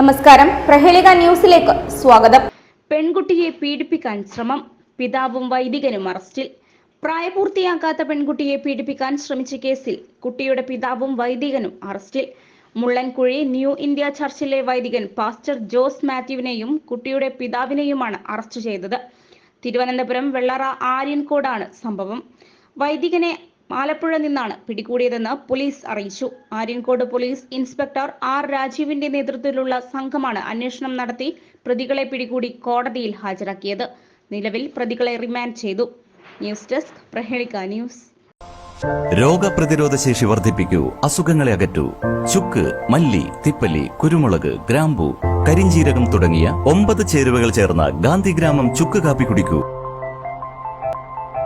നമസ്കാരം. പ്രഹേളിക ന്യൂസിലേക്ക് സ്വാഗതം. പെൺകുട്ടിയെ പീഡിപ്പിക്കാൻ ശ്രമം. പിതാവും വൈദികനും അറസ്റ്റിൽ. പ്രായപൂർത്തിയാക്കാത്ത പെൺകുട്ടിയെ പീഡിപ്പിക്കാൻ ശ്രമിച്ച കേസിൽ കുട്ടിയുടെ പിതാവും വൈദികനും അറസ്റ്റിൽ. മുള്ളൻകുഴി ന്യൂ ഇന്ത്യ ചർച്ചിലെ വൈദികൻ പാസ്റ്റർ ജോസ് മാത്യുവിനെയും കുട്ടിയുടെ പിതാവിനെയുമാണ് അറസ്റ്റ് ചെയ്തത്. തിരുവനന്തപുരം വെള്ളറ ആര്യൻകോടാണ് സംഭവം. വൈദികനെ ആലപ്പുഴ നിന്നാണ് പിടികൂടിയതെന്ന് പോലീസ് അറിയിച്ചു. ആര്യൻകോട് പോലീസ് ഇൻസ്പെക്ടർ ആർ രാജീവിന്റെ നേതൃത്വത്തിലുള്ള സംഘമാണ് അന്വേഷണം നടത്തി പ്രതികളെ പിടികൂടി കോടതിയിൽ ഹാജരാക്കിയത്. നിലവിൽ പ്രതികളെ റിമാൻഡ് ചെയ്തു. News desk Prahelika news. രോഗപ്രതിരോധ ശേഷി വർദ്ധിപ്പിക്കൂ അസുഖങ്ങളെ അകറ്റൂ. ചുക്ക് മല്ലി തിപ്പലി കുരുമുളക് ഗ്രാമ്പു കരിഞ്ചീരകം തുടങ്ങിയ ഒമ്പത് ചേരുവകൾ ചേർന്ന ഗാന്ധിഗ്രാമം ചുക്ക് കാപ്പി കുടിക്കൂ.